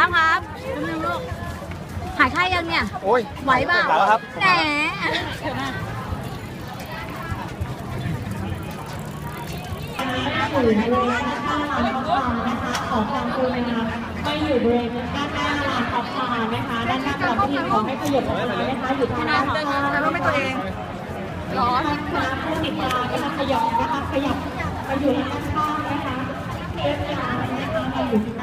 ตั้มครับลูก หายไข้ยังเนี่ย โอ้ยไหวเปล่าหายแล้วครับแหมอยู่ในบริเวณด้านหน้าลานพักผ่อนนะคะขอความกรุณาไม่อยู่บริเวณด้านหน้าลานพักผ่อนนะคะ ด้านหน้าก่อนที่ขอให้ขยับออกมานะคะอยู่ทางด้านข้างแต่ว่าไม่ตัวเองร้อนนะคะผู้ติดตามนะคะขยับนะคะขยับไปอยู่ทางด้านข้างนะคะเทียบยาวนะคะมาอยู่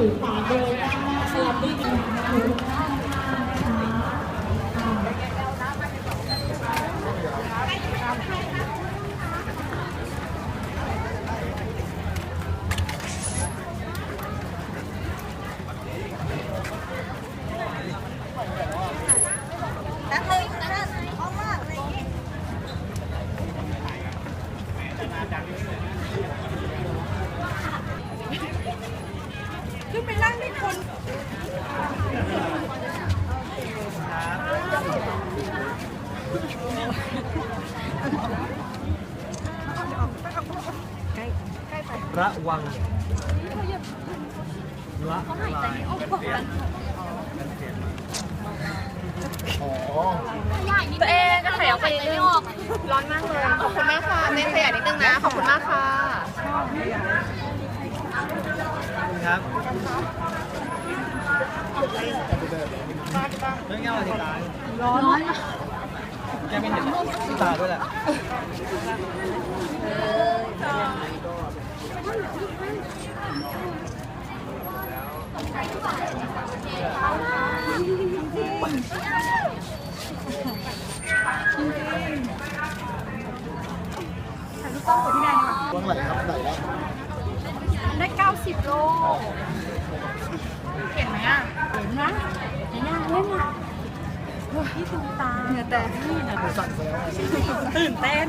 ทางด้านข้างนะคะไม่อยู่ขวาบริเวณด้านหน้าขยับที่อยู่อยู่ทางด้านข้างนะคะ แล้วเลยนะเพราะว่าอะไรอย่างงี้คือไปนั่งที่คน ระวังระอ๋อตัวเองก็ขยับไปไม่ออกร้อนมากเลย ขอบคุณมากค่ะเน้นขยันนิดนึงนะ ขอบคุณมากค่ะครับเรื่องเงี้ยวันที่ตายร้อน ยังไม่เห็นที่ตาด้วยแหละช่วงไหนครับไหนแล้วได้ 90 โล เห็นไหมอะ เห็นนะเห็นยังเล่นอะ พี่ตูตาเหงื่อแตกนี่นะสั่นซะแล้วตื่นเต้น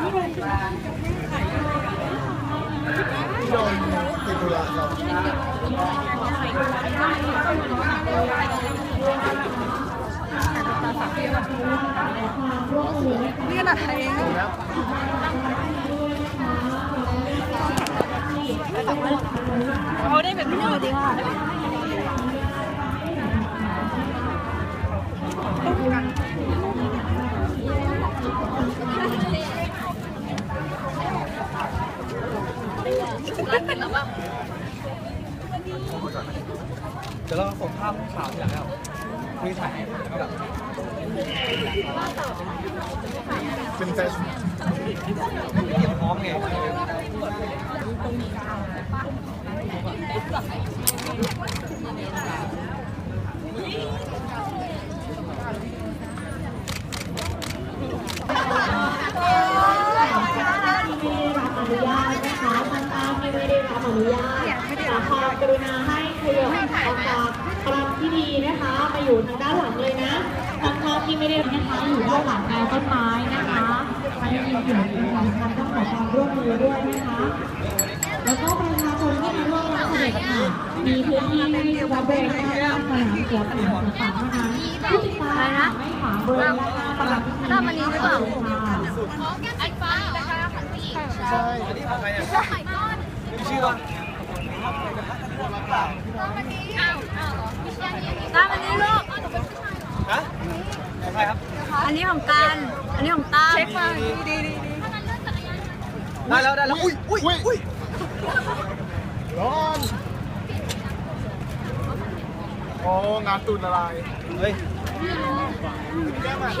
พี่โดนติดธุระครับนี่ขนาดไทยเองเอาได้แบบนี้เลยดีค่ะ เดี๋ยวเราส่งภาพข่าวที่หลังแล้วมีถ่ายแล้วแบบเป็นแฟชั่นเตรียมพร้อมไง ที่ไม่ได้รับอนุญาตนะคะทางการที่ไม่ได้รับอ นุญาตขอความกรุณาให้ขยับออกจากกลางที่ดีนะคะ มาอยู่ทางด้านหลังเลยนะทางทางที่ไม่ได้นะคะอยู่ด้านหลังแนวต้นไม้นะคะไม่มีอยู่ในหลังการต้องขอความร่วมมือด้วยนะคะ แล้วก็ประชาชนที่มาร่วมรับเสด็จค่ะ มีพื้นที่ให้รับเบรกด้านหน้าสนามเสือผืนต่างๆเท่านั้นผู้ติดตามไม่ขวางบริเวณด้านหน้าประดับพิธีด้านมันนี้หรือเปล่าค่ะใช่อันนี้ของใครเนี่ ชื่อว่าตามอันนี้ลูกฮะของใครครับอันนี้ของการ อันนี้ของตามเช็คมาดีดีดีได้แล้วได้แล้ว อุ้ยอุ้ยอุ้ยร้อนโอ้งานตุนอะไร เฮ้ยร้อนมาก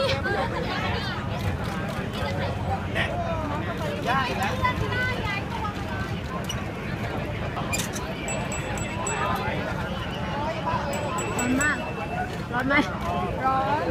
ร้ อนไหมร้อน